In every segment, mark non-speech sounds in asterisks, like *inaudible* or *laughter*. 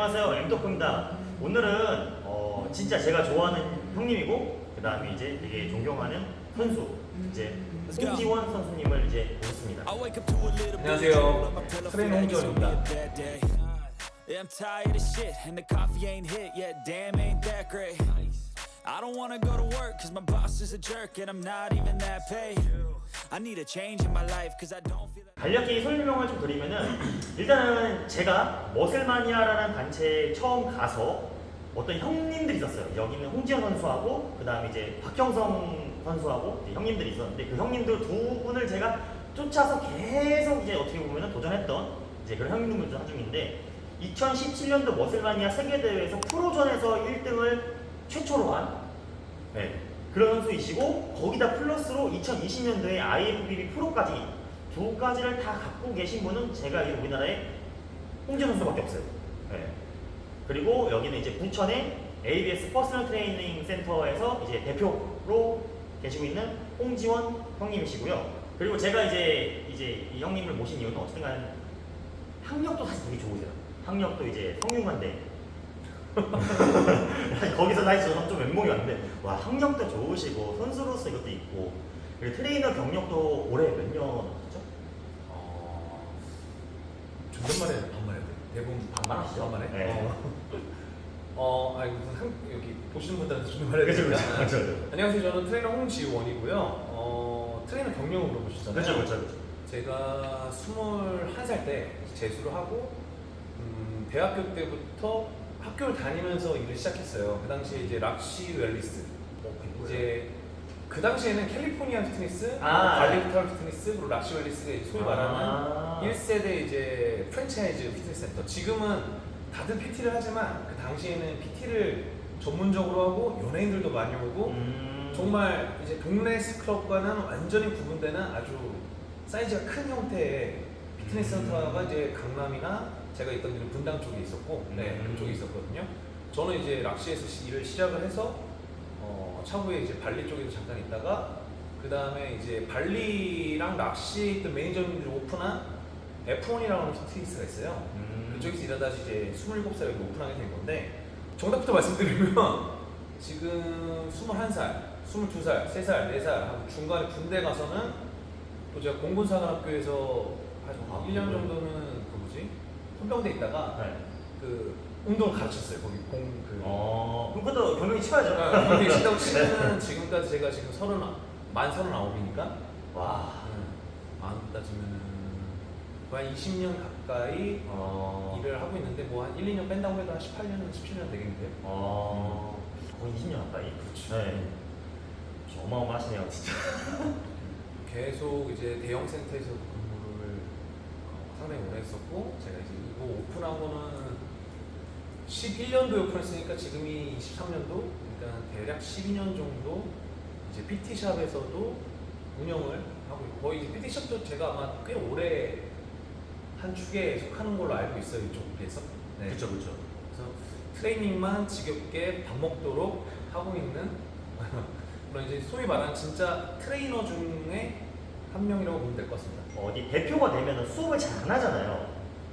안녕하세요 엠토크입니다 오늘은 어, 진짜 제가 좋아하는 형님이고 그 다음에 이제 되게 존경하는 선수 이제 홍지원 선수님을 이제 모셨습니다 안녕하세요. 트레이너 홍지원입니다. I'm tired of shit, and the coffee ain't hit yet. Damn, ain't that great. I don't wanna go to work, cause my boss is a jerk, and I'm not even that paid. 간략히 설명을 좀 드리면은 일단은 제가 머슬마니아라는 단체에 처음 가서 어떤 형님들이 있었어요. 여기는 홍지현 선수하고 그 다음에 이제 박형성 선수하고 이제 형님들이 있었는데 그 형님들 두 분을 제가 쫓아서 계속 이제 어떻게 보면은 도전했던 이제 그런 형님들 중한 중인데 2017년도 머슬마니아 세계대회에서 프로전에서 1등을 최초로 한 네, 그런 선수이시고 거기다 플러스로 2020년도에 IFBB 프로까지 두 가지를 다 갖고 계신 분은 제가 이 우리나라에 홍재 선수밖에 없어요. 네. 그리고 여기는 이제 부천의 ABS 퍼스널 트레이닝 센터에서 이제 대표로 계시고 있는 홍지원 형님이시고요. 그리고 제가 이제 이제 이 형님을 모신 이유는 어쨌든 간에 학력도 사실 되게 좋으세요. 학력도 이제 성균관대 *laughs* 거기서 다시 저는 좀 멘붕이 왔는데 와 학력도 좋으시고 선수로서 이것도 있고 그리고 트레이너 경력도 올해 몇년 하셨죠? 어, 존댓말에 반말해야 돼. 대부분 반말 하시죠? 반말해. 네. 어, *laughs* 어, 아니 무슨 한, 여기 보시는 분들한테 존댓말해야 그죠 되니까. 그죠 그죠 안녕하세요. 저는 트레이너 홍지원이고요. 어, 트레이너 경력을 물어보셨잖아요. 그죠 그죠 그죠 제가 21살 때 재수를 하고 음, 대학교 때부터 학교를 다니면서 일을 시작했어요. 그 당시에 이제 락시 웰리스 이제 그 당시에는 캘리포니아 피트니스, 아, 발리부탈 피트니스, 그리고 락시 웰리스가 소위 말하는 아. 1세대 이제 프랜차이즈 피트니스 센터. 지금은 다들 PT를 하지만 그 당시에는 PT를 전문적으로 하고 연예인들도 많이 오고 음. 정말 이제 동네 스클럽과는 완전히 구분되는 아주 사이즈가 큰 형태의 피트니스 음. 센터가 이제 강남이나 제가 있던 데는 분당 쪽에 있었고 네 음. 그쪽에 있었거든요. 저는 이제 락시에서 시- 일을 시작을 해서 어, 차후에 이제 발리 쪽에도 잠깐 있다가 그 다음에 이제 발리랑 락시에 있던 매니저님들이 오픈한 F1이라고 하는 피트니스가 있어요. 음. 그쪽에서 일하다 이제 27살에 여기 오픈하게 된 건데 정답부터 *laughs* 말씀드리면 지금 21살, 22살, 3살, 4살 하고 중간에 군대 가서는 또 제가 공군사관학교에서 한 아, 1년 그래요? 정도는 그 뭐지? 헌병대 있다가 네. 그 운동을 가르쳤어요. 거기 공 그. 어 그럼 그것도 경력이 치워야죠 군대 시다고 치면은 지금까지 제가 지금 서른 만 서른 아홉이니까 와 마음 따지면은 거의 한 20년 가까이 어. 일을 하고 있는데 뭐 한 1, 2년 뺀다고 해도 한 18년, 17년 되겠는데요. 어. 거의 20년 가까이 그렇죠. 네. 어마어마하시네요 진짜 *laughs* 계속 이제 대형 센터에서 상당히 오래 했었고 제가 이제 이거 오픈한 거는 11년도에 오픈했으니까 지금이 23년도? 그러니까 대략 12년 정도 이제 PT샵에서도 운영을 하고 있고 거의 이제 PT샵도 제가 아마 꽤 오래 한 축에 속하는 걸로 알고 있어요 이쪽 에서. 네. 그쵸 그쵸. 그래서 트레이닝만 지겹게 밥 먹도록 하고 있는 *laughs* 그런 이제 소위 말하는 진짜 트레이너 중에 한 명이라고 보면 될 것 같습니다. 어디 대표가 되면 수업을 잘 안 하잖아요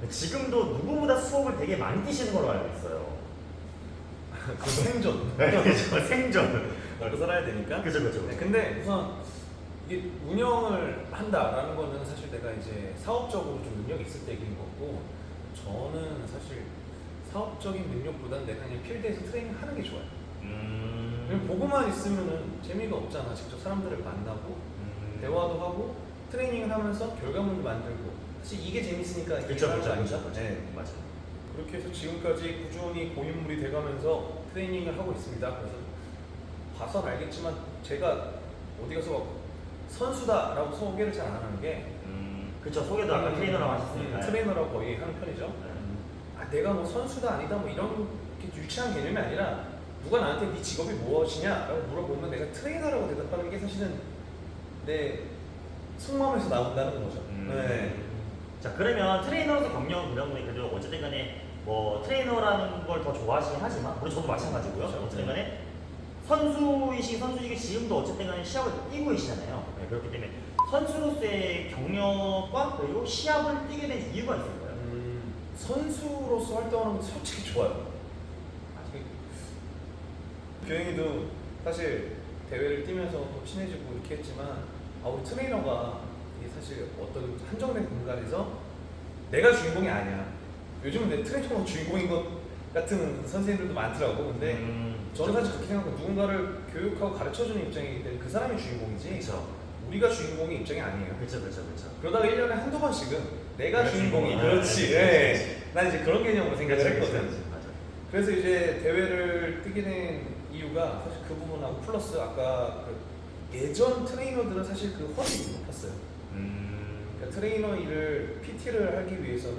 지금도 누구보다 수업을 되게 많이 뛰시는 걸로 알고 있어요 *laughs* 그 생존. *laughs* 네, 그죠 생존 먹고 살아야 되니까. 그죠 그죠 네, 근데 우선 이게 운영을 한다라는 거는 사실 내가 이제 사업적으로 좀 능력이 있을 때 얘기인 거고 저는 사실 사업적인 능력보다는 내가 그냥 필드에서 트레이닝 하는 게 좋아요. 음. 보고만 있으면은 재미가 없잖아. 직접 사람들을 만나고 음. 대화도 하고 트레이닝을 하면서 결과물도 만들고 사실 이게 재밌으니까 이게 그쵸 하는 거 그쵸 아니죠? 그쵸 네. 맞아 그렇게 해서 지금까지 꾸준히 고인물이 돼가면서 트레이닝을 하고 있습니다. 그래서 봐선 알겠지만 제가 어디 가서 막 선수다라고 소개를 잘 안 하는 게 음. 그쵸 소개도 아까 트레이너라고 하셨으니까 음, 트레이너라고 거의 하는 편이죠. 네. 아, 내가 뭐 선수다 아니다 뭐 이런 이렇게 유치한 개념이 아니라 누가 나한테 네 직업이 무엇이냐라고 물어보면 내가 트레이너라고 대답하는 게 사실은 내 속마음에서 나온다는 거죠. 음. 네. 자 그러면 트레이너로서 분이 그래도 어쨌든 간에 뭐 트레이너라는 걸 더 좋아하시긴 하지만 물론 저도 마찬가지고요 그렇죠. 어쨌든 간에 선수이신 선수직이 지금도 어쨌든 간에 시합을 뛰고 계시잖아요 네, 그렇기 때문에 선수로서의 경력과 그리고 시합을 뛰게 된 이유가 있을까요? 음, 선수로서 활동하는 것도 솔직히 좋아요. 교영이도 사실 대회를 뛰면서 또 친해지고 이렇게 했지만 아 우리 트레이너가 이게 사실 어떤 한정된 공간에서 내가 주인공이 아니야. 요즘은 내 트레이너가 주인공인 것 같은 선생님들도 많더라고. 근데 음, 저는 사실 그렇게 생각해요. 누군가를 교육하고 가르쳐주는 입장이기 때문에 그 사람이 주인공이지 그렇죠. 우리가 주인공이 입장이 아니에요. 그렇죠, 그렇죠, 그렇죠. 그러다가 1년에 한두 번씩은 내가 내가 주인공이 주인공이야. 그렇지. 그렇지, 예. 그렇지. 난 이제 그런 개념으로 생각을 했거든. 맞아. 그래서 이제 대회를 뛰게 된 이유가 사실 그 부분하고 플러스 아까 그 예전 트레이너들은 사실 그 허들이 높았어요. 음, 그러니까 트레이너 일을 PT를 하기 위해서는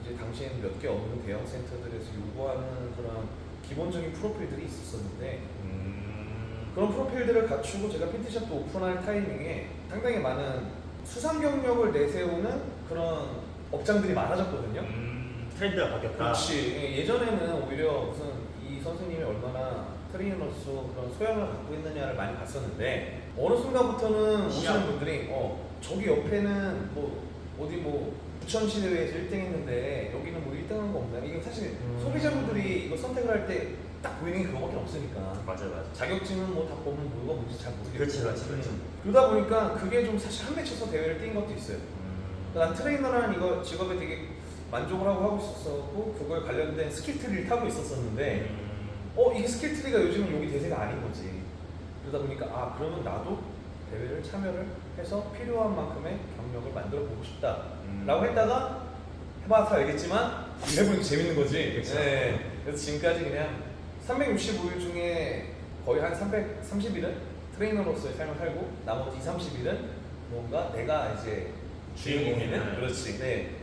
이제 당시에는 몇 개 없는 대형 센터들에서 요구하는 그런 기본적인 프로필들이 있었었는데 음, 그런 프로필들을 갖추고 제가 PT샵도 오픈할 타이밍에 상당히 많은 수상 경력을 내세우는 그런 업장들이 많아졌거든요. 음, 트렌드가 바뀌었다. 그렇지. 예, 예전에는 오히려 무슨 이 선생님이 얼마나 트레이너로서 그런 소양을 갖고 있느냐를 많이 봤었는데 어느 순간부터는 오시는. 분들이 어 저기 옆에는 뭐 어디 뭐 부천시 대회에서 1등 했는데 여기는 뭐 1등 한 거 없나? 이게 사실 음. 소비자분들이 이거 선택을 할 때 딱 보이는 게 그거밖에 없으니까 맞아, 맞아. 자격증은 뭐 다 보면 뭐가 뭔지 잘 모르겠고 그렇지, 그렇지, 그렇지. 음. 그러다 보니까 그게 좀 사실 한 맺혀서 대회를 뛴 것도 있어요. 음, 난 트레이너라는 이거 직업에 되게 만족을 하고 하고 있었고 그거에 관련된 스킬 트리를 타고 있었었는데 음, 어 이게 스킬 트리가 요즘은 여기 대세가 아닌 거지 그러다 보니까 아 그러면 나도 대회를 참여를 해서 필요한 만큼의 경력을 만들어 보고 싶다 음. 라고 했다가 해봐서 알겠지만 해보니까 재밌는 거지 그쵸. 네. 그래서 지금까지 그냥 365일 중에 거의 한 330일은 트레이너로서의 삶을 살고 나머지 2, 30일은 뭔가 내가 이제 주인공이네. 그렇지 네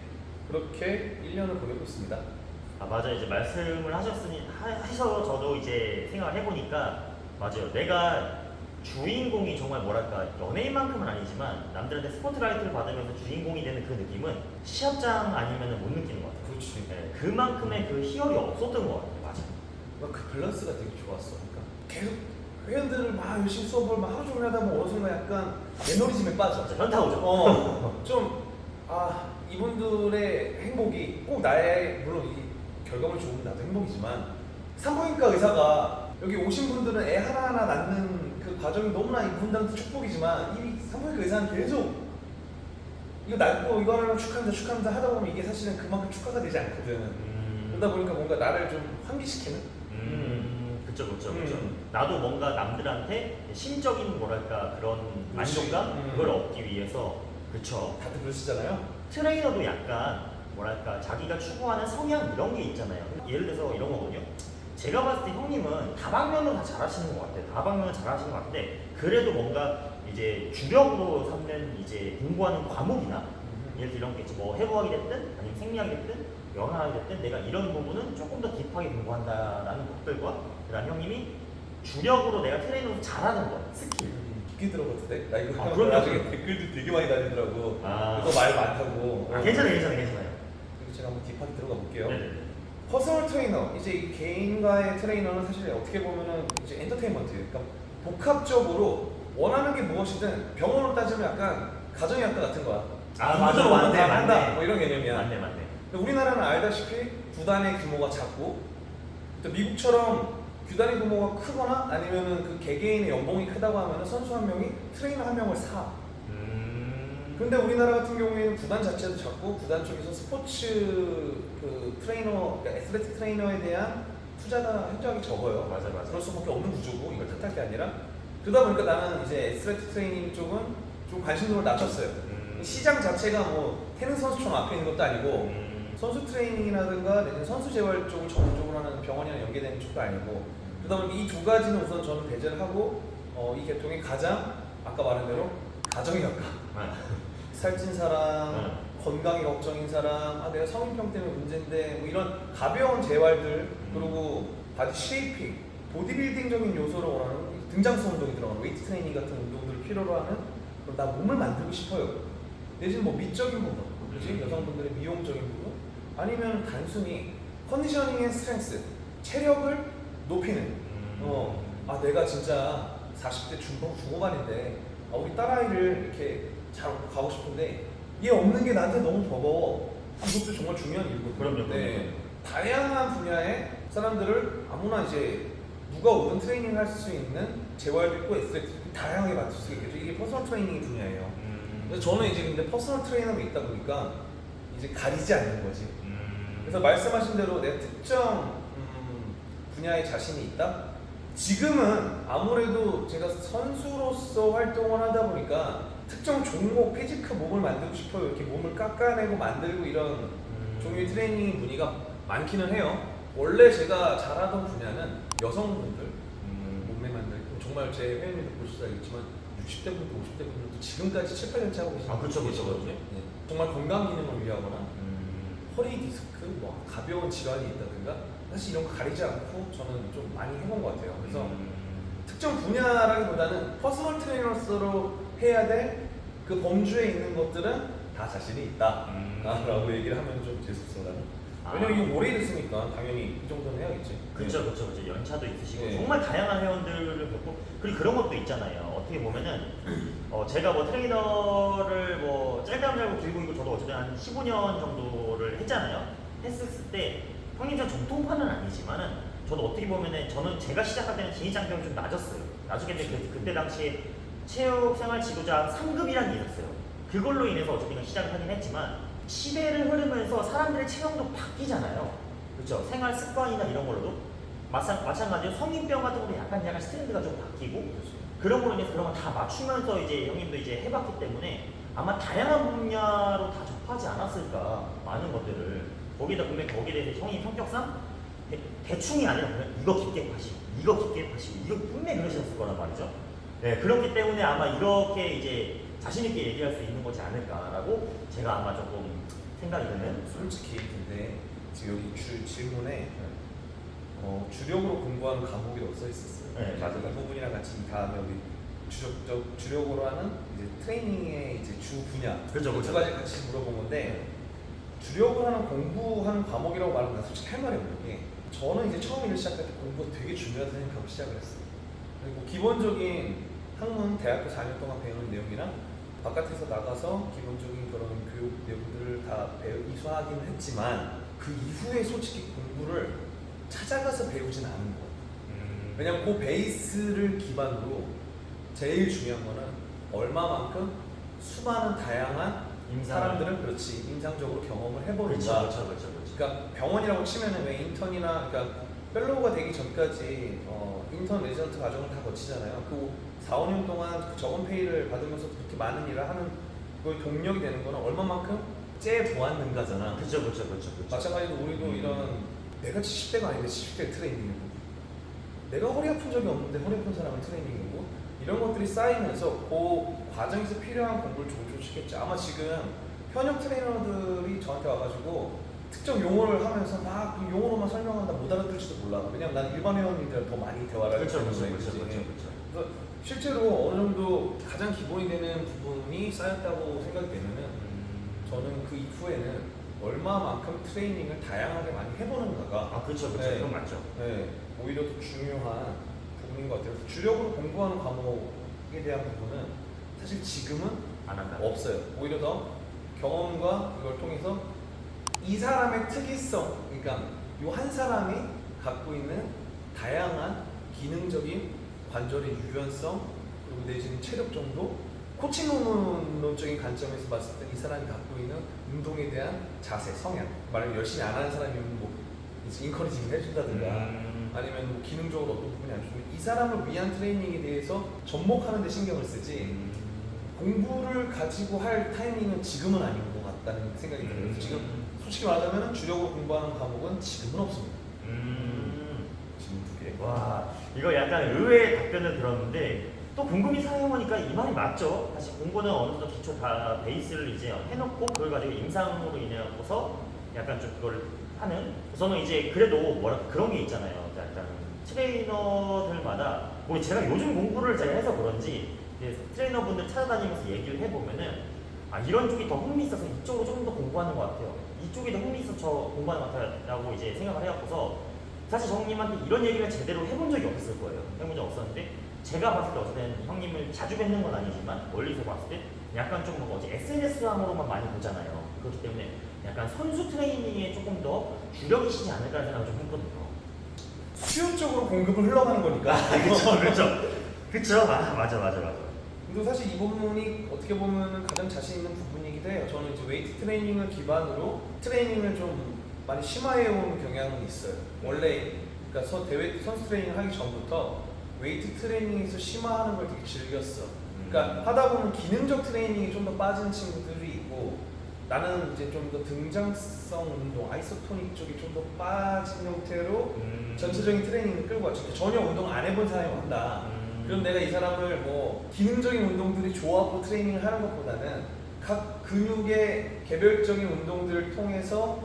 그렇게 1년을 보내고 있습니다 아 맞아 이제 말씀을 하셨으니 하, 하셔서 저도 이제 생각을 해보니까 맞아요. 내가 주인공이 정말 뭐랄까 연예인만큼은 아니지만 남들한테 스포트라이트를 받으면서 주인공이 되는 그 느낌은 시합장 아니면 못 느끼는 것 같아요. 그렇지 네, 그만큼의 그 희열이 없었던 것 같아요. 맞아. 뭔가 그 밸런스가 되게 좋았어. 그러니까 계속 회원들을 막 열심히 수업을 막 하루 종일 하다 보면 어느 순간 약간 에너리즘에 빠져. 맞아 현타 오죠. 어, 좀, 아, 이분들의 행복이 꼭 나의, 물론 이 결과물이 좋으면 나도 행복이지만, 산부인과 의사가 여기 오신 분들은 애 하나하나 낳는 그 과정이 너무나 이분들한테 축복이지만, 이 산부인과 의사는 계속 이거 낳고 이거 하면 축하한다, 축하한다 하다 보면 이게 사실은 그만큼 축하가 되지 않거든. 음, 그러다 보니까 뭔가 나를 좀 환기시키는? 음, 그쵸 그쵸 그쵸. 음. 나도 뭔가 남들한테 심적인 뭐랄까 그런 그렇지. 만족감 음. 그걸 얻기 위해서 그쵸. 다들 그러시잖아요. 트레이너도 약간 뭐랄까 자기가 추구하는 성향 이런 게 있잖아요. 예를 들어서 이런 거거든요. 제가 봤을 때 형님은 다방면으로 다 잘하시는 것 같아요. 다방면으로 잘하시는 것 같은데 그래도 뭔가 이제 주력으로 삼는 이제 공부하는 과목이나 예를 들어 이런 게 있지 뭐 해부학이 됐든 아니면 생리학이 됐든 영화학이 됐든 내가 이런 부분은 조금 더 딥하게 공부한다라는 것들과 그다음 형님이 주력으로 내가 트레이너로 잘하는 거 스킬 깊게 들어봤는데? 나 이거 아, 그럼요. 나중에 댓글도 되게 많이 달리더라고. 아. 이거 말 많다고. 아, 괜찮아요 괜찮아요 그리고 제가 한번 딥하게 들어가 볼게요. 네네네 퍼스널 트레이너, 이제 이 개인과의 트레이너는 사실 어떻게 보면은 이제 엔터테인먼트, 그러니까 복합적으로 원하는 게 무엇이든 병원으로 따지면 약간 가정의학과 같은 거야. 아, 맞아, 맞네, 다 한다. 맞네. 뭐 이런 개념이야. 맞네 맞네 근데 우리나라는 알다시피 구단의 규모가 작고 또 미국처럼 규단의 규모가 크거나 아니면은 그 개개인의 연봉이 크다고 하면은 선수 한 명이 트레이너 한 명을 사. 음 근데 우리나라 같은 경우에는 구단 자체도 작고 구단 쪽에서 스포츠 그 트레이너, 그러니까 애슬레틱 트레이너에 대한 투자가 현저하게 적어요. 맞아 맞아 그럴 수밖에 없는 구조고 이걸 탓할 게 아니라 그러다 보니까 나는 이제 애슬레틱 트레이닝 쪽은 좀 관심도를 낮췄어요. 음. 시장 자체가 뭐 테니스 선수촌 앞에 있는 것도 아니고 음. 선수 트레이닝이라든가 내지는 선수 재활 쪽을 전문적으로 하는 병원이랑 연계되는 쪽도 아니고 그러다 보니 이 두 가지는 우선 저는 배제를 하고 어, 이 계통의 가장 아까 말한 대로 가정의학과 아, 살찐 사람 응. 건강이 걱정인 사람 아 내가 성인병 때문에 문제인데 뭐 이런 가벼운 재활들 그리고 바디 쉐이핑 보디빌딩적인 요소를 원하는 등장성 운동이 들어가는 웨이트 트레이닝 같은 운동들을 필요로 하는 그럼 나 몸을 만들고 싶어요 내지는 뭐 미적인 부분 그지 음. 여성분들의 미용적인 부분 아니면 단순히 컨디셔닝 앤 스트렝스 체력을 높이는 음. 어, 아 내가 진짜 40대 중반 중후반인데 아, 우리 딸아이를 이렇게 잘 가고 싶은데 얘 없는 게 나한테 너무 버거워. 이것도 정말 중요한 일이거든요. 그럼요. 네. 다양한 분야의 사람들을 아무나 이제 누가 오든 트레이닝 할 수 있는 재활도 있고 에스테틱 다양하게 맡을 수 있겠죠. 이게 퍼스널 트레이닝 분야예요. 음. 그래서 저는 이제 근데 퍼스널 트레이너가 있다 보니까 이제 가리지 않는 거지. 음. 그래서 말씀하신 대로 내 특정 음, 분야에 자신이 있다. 지금은 아무래도 제가 선수로서 활동을 하다 보니까 특정 종목 피지크 몸을 만들고 싶어요. 이렇게 몸을 깎아내고 만들고 이런 음. 종류의 트레이닝 문의가 많기는 해요. 원래 제가 잘하던 분야는 여성분들 음. 몸매 만들고 정말 제 회원님들 보셔서 알겠지만 60대 분들, 50대 분들도 지금까지 7, 8년째 하고 계시는 아, 그쵸, 그쵸, 계시거든요. 그쵸. 네. 정말 건강 기능을 위하거나 음. 허리 디스크, 뭐 가벼운 질환이 있다든가 사실 이런 거 가리지 않고 저는 좀 많이 해본 것 같아요. 그래서 음. 특정 분야라기보다는 퍼스널 트레이너로서 해야 될 그 범주에 있는 것들은 다 자신이 있다. 음. 라고 얘기를 하면 좀 재밌어라는. 아. 왜냐면 이거 오래 됐으니까 당연히 이 정도는 해야겠지. 그렇죠, 그렇죠, 그렇죠. 연차도 있으시고 네. 정말 다양한 회원들을 뵙고 그리고 그런 것도 있잖아요. 어떻게 보면은 *clears throat* 어, 제가 뭐 트레이너를 뭐 짧게 하면 짧고 길고 이고 저도 어쨌든 한 15년 정도를 했잖아요. 했을 때 형님처럼 정통파는 아니지만은 저도 어떻게 보면은 저는 제가 시작할 때는 진입 장벽이 좀 낮았어요. 나중에 그, 그때 당시에 체육 생활 지도자 3급이라는 게 있었어요. 그걸로 인해서 어쨌든 시작을 하긴 했지만 시대를 흐르면서 사람들의 체형도 바뀌잖아요. 그렇죠. 생활 습관이나 이런 걸로도 마찬, 마찬가지로 성인병 같은 것도 약간 약간 트렌드가 좀 바뀌고 그런 걸로 인해서 그런 걸 다 맞추면서 이제 형님도 이제 해봤기 때문에 아마 다양한 분야로 다 접하지 않았을까 많은 것들을 거기다 보면 거기에 대해서 형님 성격상 대, 대충이 아니라 그냥 이거 깊게 파시고 이거 깊게 파시고 이거 분명히 그러셨을 거란 말이죠. 네 그렇기 때문에 아마 이렇게 이제 자신 있게 얘기할 수 있는 거지 않을까라고 제가 아마 조금 생각이 드는 솔직히 근데 지금 여기 주, 질문에 어, 주력으로 공부하는 과목이라고 써 있었어요. 네, 맞아요. 이 부분이랑 같이 이 다음에 우리 주력 주력으로 하는 이제 트레이닝의 이제 주 분야 그렇죠, 두 그렇죠. 가지 같이 물어본 건데 주력으로 하는 공부하는 과목이라고 말하면 나 솔직히 할 말이 없는 게 저는 이제 처음 일을 시작할 때 공부가 되게 중요하다 생각하고 시작을 했어요. 그리고 기본적인 학문 대학교 4년 동안 배우는 내용이랑 바깥에서 나가서 기본적인 그런 교육 내용들을 다 배우 이수하긴 했지만 그 이후에 솔직히 공부를 찾아가서 배우진 않은 것 같아요. 음, 왜냐면 그 베이스를 기반으로 제일 중요한 거는 얼마만큼 수많은 다양한 임상. 사람들을 그렇지 임상적으로 경험을 그렇죠, 해보는가. 그렇죠, 그렇죠, 그렇죠. 그러니까 병원이라고 치면은 왜 인턴이나 그러니까 펠로우가 되기 전까지 어, 인턴 레지던트 과정을 다 거치잖아요. 그 4, 5년 동안 그 적은 페이를 받으면서 그렇게 많은 일을 하는 그 동력이 되는 거는 얼마만큼 째 보았는가잖아. 그렇죠, 그렇죠, 그렇죠, 그렇죠. 마찬가지로 우리도 음. 이런 내가 70대가 아닌데 70대 트레이닝이고 내가 허리 아픈 적이 없는데 허리 아픈 사람은 트레이닝이고 이런 것들이 쌓이면서 그 과정에서 필요한 공부를 조금씩 시켰죠. 아마 지금 현역 트레이너들이 저한테 와가지고 특정 용어를 하면서 막이 용어로만 설명한다 못 알아들을지도 몰라. 왜냐면 난 일반 회원님들은 더 많이 대화를 그렇죠, 하기 그렇죠, 때문에 그렇죠. 그렇죠, 그렇죠. 그래서 실제로 어느 정도 가장 기본이 되는 부분이 쌓였다고 생각이 되면은 음. 저는 그 이후에는 얼마만큼 트레이닝을 다양하게 많이 해보는가가 아, 그렇죠, 그렇죠. 네. 그건 맞죠. 네, 오히려 더 중요한 부분인 것 같아요. 그래서 주력으로 공부하는 과목에 대한 부분은 사실 지금은 안 한다. 없어요. 오히려 더 경험과 그걸 통해서 이 사람의 특이성, 그러니까 이 한 사람이 갖고 있는 다양한 기능적인 관절의 유연성 그리고 내지는 체력 정도 코칭론적인 관점에서 봤을 때 이 사람이 갖고 있는 운동에 대한 자세, 성향 말하면 열심히 안 하는 사람이면 뭐 인커리징을 해준다든가 음. 아니면 뭐 기능적으로 어떤 부분이 안 좋으면 이 사람을 위한 트레이닝에 대해서 접목하는 데 신경을 쓰지 음. 공부를 가지고 할 타이밍은 지금은 아닌 것 같다는 생각이 들어요. 그래서 지금 솔직히 말하자면 주력으로 공부하는 과목은 지금은 없습니다. 음. 지금 두 개. 와, 이거 약간 의외의 답변을 들었는데 또 궁금히 사용하니까 이 말이 맞죠. 사실 공부는 어느 정도 기초 다 베이스를 이제 해놓고 그걸 가지고 임상으로 인해서 약간 좀 그걸 하는. 저는 이제 그래도 뭐라 그런 게 있잖아요. 약간 트레이너들마다 뭐 제가 요즘 공부를 제가 해서 그런지 트레이너분들 찾아다니면서 얘기를 해보면은 아 이런 쪽이 더 흥미 있어서 이쪽으로 조금 더 공부하는 것 같아요. 있어서 저 공부하는 것 같아라고 이제 생각을 해갖고서 사실 형님한테 이런 얘기를 제대로 해본 적이 없었을 거예요. 해본 적 없었는데 제가 봤을 때 어쨌든 형님을 자주 뵙는 건 아니지만 멀리서 봤을 때 약간 좀 뭐지 SNS상으로만 많이 보잖아요. 그 그렇기 때문에 약간 선수 트레이닝에 조금 더 주력이시지 않을까라는 생각을 좀 했거든요. 수요 쪽으로 공급을 흘러가는 거니까. 그렇죠, 그렇죠, 그렇죠. 아, 맞아, 맞아, 맞아. 근데 사실 이 부분이 어떻게 보면 가장 자신 있는 부분이 기도 해요. 저는 이제 웨이트 트레이닝을 기반으로 트레이닝을 좀 많이 심화해 온 경향은 있어요. 원래 그러니까 선- 대회 선수 트레이닝 하기 전부터 웨이트 트레이닝에서 심화하는 걸 되게 즐겼어. 그러니까 하다 보면 기능적 트레이닝이 좀 더 빠지는 친구들이 있고 나는 이제 좀 더 등장성 운동, 아이소토닉 쪽이 좀 더 빠진 형태로 음. 전체적인 트레이닝을 끌고 왔죠. 전혀 운동 안 해본 사람이 온다. 음. 그럼 내가 이 사람을 뭐 기능적인 운동들이 조합으로 트레이닝을 하는 것보다는 각 근육의 개별적인 운동들을 통해서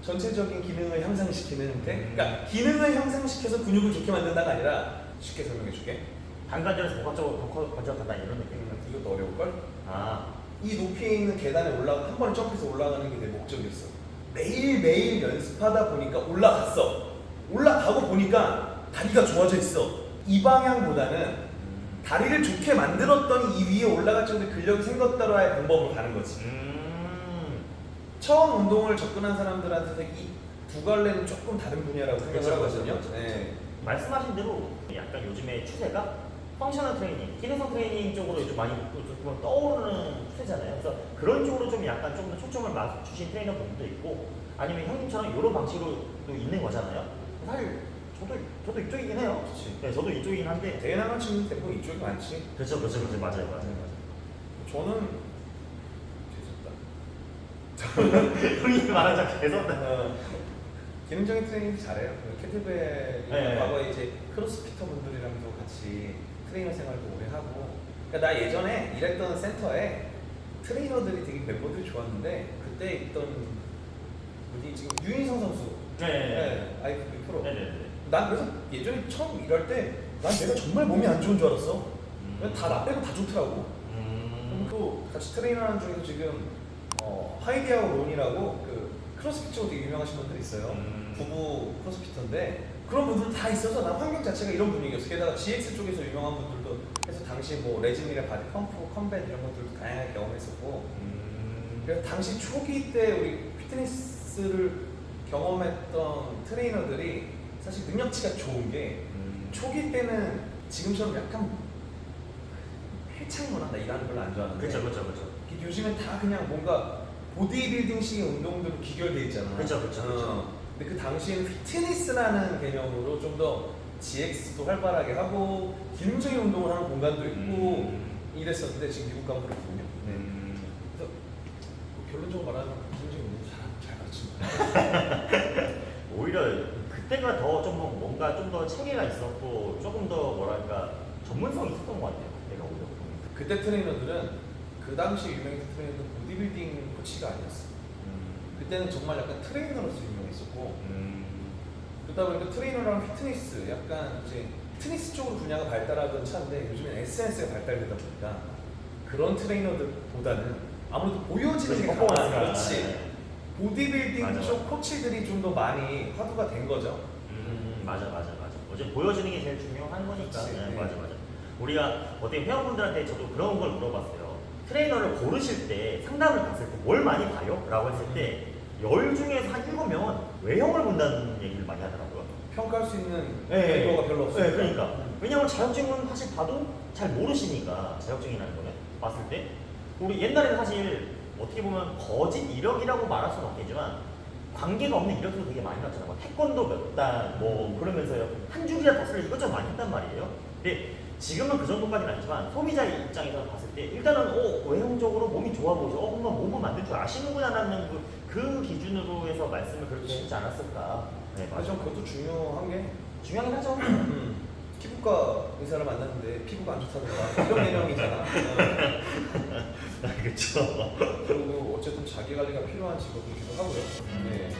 전체적인 기능을 향상시키는 형태. 그러니까 기능을 향상시켜서 근육을 좋게 만든다가 아니라 쉽게 설명해 줄게. 단관절에서 복합적으로 더 번쩍한다 이런 느낌인가요? 이것도 어려울 걸? 아, 이 높이에 있는 계단에 올라가 한 번에 점프해서 올라가는 게 내 목적이었어. 매일 매일 연습하다 보니까 올라갔어. 올라가고 보니까 다리가 좋아져 있어. 이 방향보다는 다리를 좋게 만들었더니 이 위에 올라갈 정도의 근력이 생겼다라의 방법으로 가는 거지. 음. 처음 운동을 접근한 사람들한테 이 두 갈래는 조금 다른 분야라고 생각을 그렇죠, 하거든요. 그렇죠, 그렇죠. 네. 말씀하신 대로 약간 요즘에 추세가 펑셔널 트레이닝, 기능성 트레이닝 쪽으로 요즘 많이 좀 떠오르는 추세잖아요. 그래서 그런 쪽으로 좀 약간 좀 더 초점을 맞추신 트레이너 분도 있고 아니면 형님처럼 이런 방식으로도 있는 거잖아요. 사실 저도 저도 이쪽이긴 해요. 그렇지. 네, 저도 이쪽이긴 한데. 나간 친구들 대부분 이쪽이 많지. 그렇죠, 그렇죠, 그렇죠, 맞아요, 맞아요, 저는 맞아요. *laughs* 형님이 말하자 어, 기능적인 트레이닝 잘해요. 캐틀벨 네. 과거에 이제 크로스피터 분들이랑도 같이 트레이너 생활도 오래 하고. 그러니까 나 예전에 일했던 센터에 트레이너들이 되게 멤버들이 좋았는데 그때 있던 분이 지금 유인성 선수, 네, 네, IFB 프로. 네, 네, 난 그래서 예전에 처음 일할 때 난 내가 정말 몸이 안 좋은 줄 알았어. 음. 다나 빼고 다 좋더라고. 음. 또 같이 트레이너하는 중에서 지금 어, 하이디하고 론이라고 그 크로스핏 쪽으로 되게 유명하신 분들이 있어요. 음. 부부 크로스피터인데 그런 분들 다 있어서 난 환경 자체가 이런 분위기였어. 게다가 GX 쪽에서 유명한 분들도 해서 당시 뭐 레진이나 바디 펌프, 컴뱃 이런 것들도 다양하게 경험했었고 음. 그래서 당시 초기 때 우리 피트니스를 경험했던 트레이너들이 사실 능력치가 좋은 게 음. 초기 때는 지금처럼 약간 헬창 문화다 이런 별로 안 좋아하는데 그렇죠, 그렇죠, 그렇죠. 요즘엔 다 그냥 뭔가 보디빌딩식의 운동들로 기결돼 있잖아. 그쵸, 그쵸, 그쵸. 어. 근데 그 당시에는 피트니스라는 개념으로 좀 더 GX도 활발하게 하고 기능적인 운동을 하는 공간도 있고 음. 이랬었는데 지금 미국 가면 그렇거든요. 네. 음. 그래서 뭐 결론적으로 말하면 기능적인 운동 잘, 잘 가르칩니다. *laughs* 오히려 그때가 더 좀 뭔가 좀 더 체계가 있었고 조금 더 뭐랄까 전문성이 있었던 것 같아요. 내가 오히려 보면. 그때 트레이너들은 그 당시 유명했던 트레이너들은 보디빌딩 코치가 아니었어. 음. 그때는 정말 약간 트레이너로서 유명했었고 음. 그러다 보니까 트레이너랑 피트니스 약간 이제 피트니스 쪽으로 분야가 발달하던 차인데 요즘엔 SNS가 발달되다 보니까 그런 트레이너들보다는 아무래도 보여지는 게 퍼포먼스가. 강한 그렇지 보디빌딩 맞아, 쪽. 코치들이 좀 더 많이 화두가 된 거죠 음, 맞아, 맞아, 맞아. 어제 보여지는 게 제일 중요한 거니까. 그치. 네, 네. 맞아, 맞아. 우리가 어떻게 회원분들한테 저도 그런 걸 물어봤어요. 트레이너를 고르실 때 상담을 갔을 때 뭘 많이 봐요? 라고 했을 때 열 중에서 한 일곱 명은 외형을 본다는 얘기를 많이 하더라고요. 평가할 수 있는 네. 근거가 별로 없어요 네, 그러니까. 왜냐면 자격증은 사실 봐도 잘 모르시니까 자격증이라는 거는 봤을 때 우리 옛날에는 사실 어떻게 보면 거짓 이력이라고 말할 수는 없겠지만 관계가 없는 이력도 되게 많이 났잖아요. 뭐 태권도 몇 단, 뭐 그러면서요 한 줄이라 더 쓸래 이것저것 많이 했단 말이에요. 근데 지금은 그 정도까지는 아니지만 소비자 입장에서 봤을 때 일단은 어 외형적으로 몸이 좋아 보이죠. 어 뭔가 몸을 만들 줄 아시는구나라는 그, 그 기준으로 해서 말씀을 그렇게 하시지 않았을까. 네, 그래서 전 그것도 중요한 게 중요하긴 하죠. 음, 피부과 의사를 만났는데 피부가 안 좋다든가 이런 개념이잖아 *laughs* 어. 그렇죠. 그리고 어쨌든 자기 관리가 필요한 직업이기도 하고요 네.